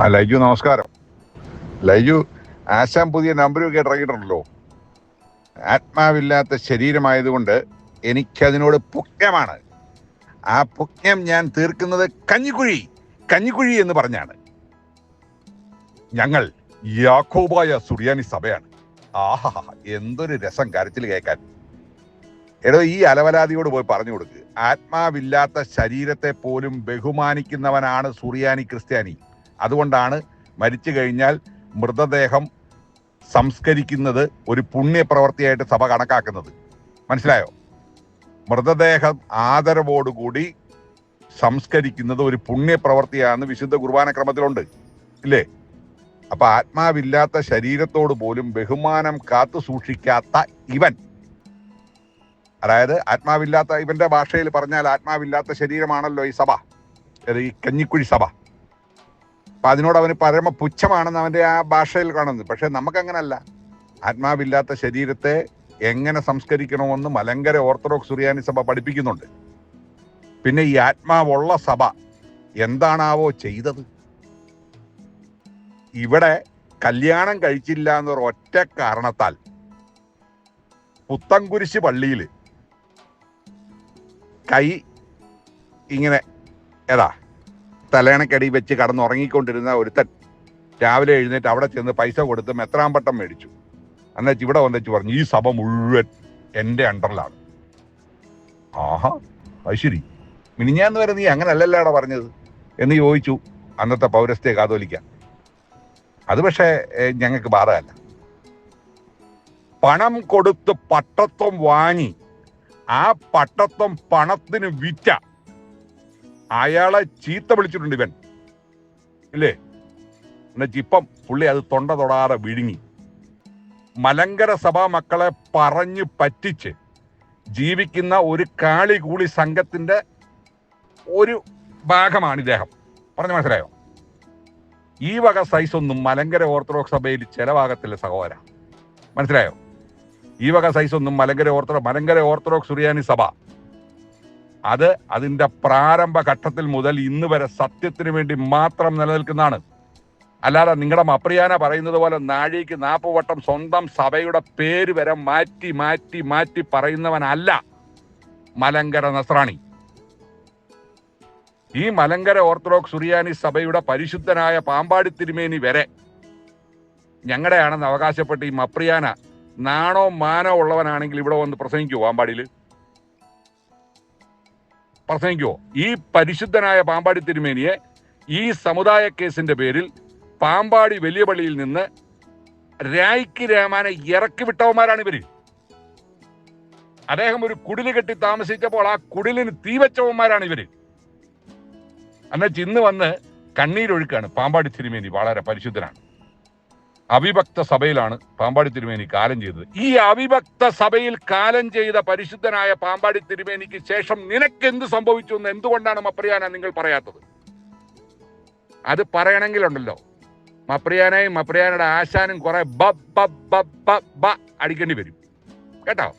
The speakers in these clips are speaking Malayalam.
ആ ലൈജു നമസ്കാരം. ലൈജു ആശാൻ പുതിയ നമ്പരൊക്കെ ഇറങ്ങിയിട്ടുണ്ടല്ലോ. ആത്മാവില്ലാത്ത ശരീരമായതുകൊണ്ട് എനിക്കതിനോട് പുണ്യമാണ്. ആ പുണ്യം ഞാൻ തീർക്കുന്നത് കഞ്ഞിക്കുഴി കഞ്ഞിക്കുഴി എന്ന് പറഞ്ഞാണ്. ഞങ്ങൾ യാക്കോബായ സുറിയാനി സഭയാണ്. ആഹാ എന്തൊരു രസം കരച്ചിൽ കേൾക്കാൻ. എടോ ഈ അലവലാതിയോട് പോയി പറഞ്ഞു കൊടുക്ക്. ആത്മാവില്ലാത്ത ശരീരത്തെ പോലും ബഹുമാനിക്കുന്നവനാണ് സുറിയാനി ക്രിസ്ത്യാനി. അതുകൊണ്ടാണ് മരിച്ചു കഴിഞ്ഞാൽ മൃതദേഹം സംസ്കരിക്കുന്നത് ഒരു പുണ്യപ്രവർത്തിയായിട്ട് സഭ കണക്കാക്കുന്നത്. മനസ്സിലായോ? മൃതദേഹം ആദരവോടുകൂടി സംസ്കരിക്കുന്നത് ഒരു പുണ്യപ്രവൃത്തിയാണെന്ന് വിശുദ്ധ കുർബാന ക്രമത്തിലുണ്ട് ഇല്ലേ? അപ്പൊ ആത്മാവില്ലാത്ത ശരീരത്തോട് പോലും ബഹുമാനം കാത്തു സൂക്ഷിക്കാത്ത ഇവൻ. അതായത് ആത്മാവില്ലാത്ത ഇവന്റെ ഭാഷയിൽ പറഞ്ഞാൽ ആത്മാവില്ലാത്ത ശരീരമാണല്ലോ ഈ സഭ. ഈ കഞ്ഞിക്കുഴി സഭ. അപ്പൊ അതിനോട് അവന് പരമ പുച്ഛമാണെന്ന് അവന്റെ ആ ഭാഷയിൽ കാണുന്നത് പക്ഷേ നമുക്കങ്ങനല്ല. ആത്മാവില്ലാത്ത ശരീരത്തെ എങ്ങനെ സംസ്കരിക്കണമെന്ന് മലങ്കര ഓർത്തഡോക്സ് സുറിയാനി സഭ പഠിപ്പിക്കുന്നുണ്ട്. പിന്നെ ഈ ആത്മാവുള്ള സഭ എന്താണാവോ ചെയ്തത്? ഇവിടെ കല്യാണം കഴിച്ചില്ല എന്നൊരു ഒറ്റ കാരണത്താൽ പുത്തംകുരിശ് പള്ളിയിൽ കൈ ഇങ്ങനെ ഏതാ തലേണക്കടി വെച്ച് കടന്നുറങ്ങിക്കൊണ്ടിരുന്ന ഒരുത്തൻ രാവിലെ എഴുന്നേറ്റ് അവിടെ ചെന്ന് പൈസ കൊടുത്ത് മെത്രാമ്പട്ടം മേടിച്ചു. എന്നുവെച്ച് ഇവിടെ വന്നിച്ച് പറഞ്ഞു ഈ സഭ മുഴുവൻ എന്റെ അണ്ടറിലാണ്. ആഹാ അത് ശരി. മിനിഞ്ഞാന്ന് വരെ നീ അങ്ങനെ അല്ലല്ലോടാ പറഞ്ഞത്? എന്ന് ചോദിച്ചു. അന്നത്തെ പൗരസ്ത്യ കാതോലിക്ക. അത് പക്ഷേ ഞങ്ങൾക്ക് ബാധകല്ല പണം കൊടുത്ത് പട്ടത്വം വാങ്ങി ആ പട്ടത്വം പണത്തിന് വിറ്റ അയാളെ ചീത്ത വിളിച്ചിട്ടുണ്ട് ഇവൻ. ഇല്ലേ? എന്നുവെച്ച് ഇപ്പം പുള്ളി അത് തൊണ്ട തൊടാതെ വിഴുങ്ങി. മലങ്കര സഭാ മക്കളെ പറഞ്ഞു പറ്റിച്ച് ജീവിക്കുന്ന ഒരു കാളി കൂളി സംഘത്തിന്റെ ഒരു ഭാഗമാണ് ഇദ്ദേഹം. പറഞ്ഞു മനസ്സിലായോ? ഈ വക സൈസ് ഒന്നും മലങ്കര ഓർത്തഡോക്സ് സഭയിൽ ചിലവാകത്തില്ല സഹോദര. മനസ്സിലായോ? ഈ വക സൈസ് ഒന്നും മലങ്കര ഓർത്തഡോ മലങ്കര ഓർത്തഡോക്സ് സുറിയാനി സഭ അത് അതിന്റെ പ്രാരംഭ ഘട്ടത്തിൽ മുതൽ ഇന്ന് വരെ സത്യത്തിന് വേണ്ടി മാത്രം നിലനിൽക്കുന്നതാണ്. അല്ലാതെ നിങ്ങളുടെ മപ്രിയാന പറയുന്നത് പോലെ നാഴിക്ക് നാപ്പ് വട്ടം സ്വന്തം സഭയുടെ പേര് വരെ മാറ്റി മാറ്റി മാറ്റി പറയുന്നവനല്ല മലങ്കര നസ്രാണി. ഈ മലങ്കര ഓർത്തഡോക്സ് സുറിയാനി സഭയുടെ പരിശുദ്ധനായ പാമ്പാടി തിരുമേനി വരെ ഞങ്ങളുടെയാണെന്ന് അവകാശപ്പെട്ട് ഈ മപ്രിയാന നാണോ മാനോ ഉള്ളവനാണെങ്കിൽ ഇവിടെ വന്ന് പ്രസംഗിക്കൂ പാമ്പാടിയിൽ. പ്രസംഗിക്കുവോ ഈ പരിശുദ്ധനായ പാമ്പാടി തിരുമേനിയെ ഈ സമുദായ കേസിന്റെ പേരിൽ പാമ്പാടി വലിയ പള്ളിയിൽ നിന്ന് രായ്ക്ക് രാമാനെ ഇറക്കി വിട്ടവന്മാരാണ് ഇവർ. അദ്ദേഹം ഒരു കുടിൽ കെട്ടി താമസിച്ചപ്പോൾ ആ കുടിലിന് തീ വെച്ചവന്മാരാണ് ഇവർ. എന്നുവെച്ച് ഇന്ന് വന്ന് കണ്ണീരൊഴുക്കാണ് പാമ്പാടി തിരുമേനി വളരെ പരിശുദ്ധനാണ്. അവിഭക്ത സഭയിലാണ് പാമ്പാടി തിരുമേനി കാലം ചെയ്തത്. ഈ അവിഭക്ത സഭയിൽ കാലം ചെയ്ത പരിശുദ്ധനായ പാമ്പാടി തിരുമേനിക്ക് ശേഷം നിനക്ക് എന്ത് സംഭവിച്ചു എന്ന് എന്തുകൊണ്ടാണ് മപ്രിയാന നിങ്ങൾ പറയാത്തത്? അത് പറയണമെങ്കിലുണ്ടല്ലോ. മപ്രിയാനയും മപ്രിയാനയുടെ ആശാനും കുറെ ബ അടിക്കേണ്ടി വരും. കേട്ടോ?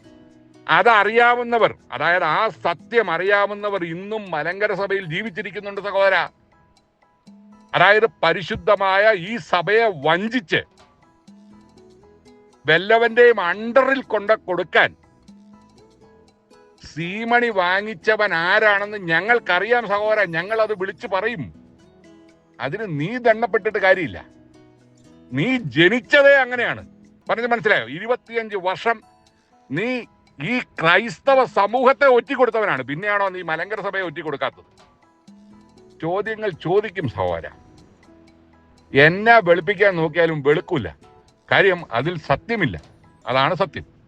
അതറിയാവുന്നവർ അതായത് ആ സത്യം അറിയാവുന്നവർ ഇന്നും മലങ്കര സഭയിൽ ജീവിച്ചിരിക്കുന്നുണ്ട് സഹോദര. അതായത് പരിശുദ്ധമായ ഈ സഭയെ വഞ്ചിച്ച് വല്ലവന്റെയും അണ്ടറിൽ കൊണ്ട കൊടുക്കാൻ. സീമണി വാങ്ങിച്ചവൻ ആരാണെന്ന് ഞങ്ങൾക്കറിയാം സഹോദര. ഞങ്ങൾ അത് വിളിച്ചു പറയും. അതിന് നീ ദണ്ണപ്പെട്ടിട്ട് കാര്യമില്ല. നീ ജനിച്ചതേ അങ്ങനെയാണ്. പറഞ്ഞ് മനസ്സിലായോ? ഇരുപത്തിയഞ്ച് വർഷം നീ ഈ ക്രൈസ്തവ സമൂഹത്തെ ഒറ്റിക്കൊടുത്തവനാണ്. പിന്നെയാണോ നീ മലങ്കര സഭയെ ഒറ്റിക്കൊടുക്കാത്തത്? ചോദ്യങ്ങൾ ചോദിക്കും സഹോദര. എന്നെ വെളുപ്പിക്കാൻ നോക്കിയാലും വെളുക്കൂല. കാര്യം അതിൽ സത്യമില്ല. അതാണ് സത്യം.